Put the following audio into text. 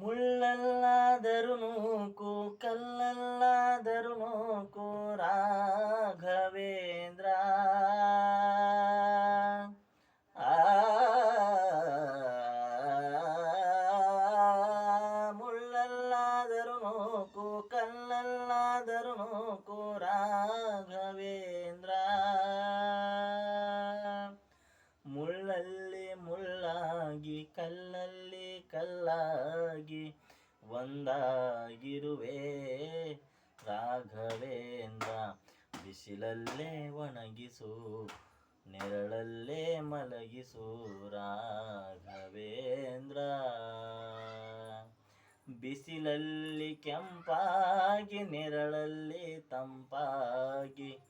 ಮುಳ್ಳಲ್ಲಾದರೂ ನೂಕು ಕಲ್ಲಲ್ಲಾದರೂ ನೂಕು ರಾಘವೇಂದ್ರ. ಆ ಮುಳ್ಳಲ್ಲಾದರೂ ನೂಕು ಕಲ್ಲಲ್ಲಾದರೂ ನೂಕು ರಾಘವೇಂದ್ರ. ಮುಳ್ಳಲ್ಲಿ ಮುಳ್ಳಾಗಿ ಕಲ್ಲಲ್ಲಿ ಕಲ್ಲಾಗಿ ಒಂದಾಗಿರುವೆ. ರಾಘವೇಂದ್ರ ಬಿಸಿಲಲ್ಲೇ ಒಣಗಿಸು ನೆರಳಲ್ಲೇ ಮಲಗಿಸು. ರಾಘವೇಂದ್ರ ಬಿಸಿಲಲ್ಲಿ ಕೆಂಪಾಗಿ ನೆರಳಲ್ಲಿ ತಂಪಾಗಿ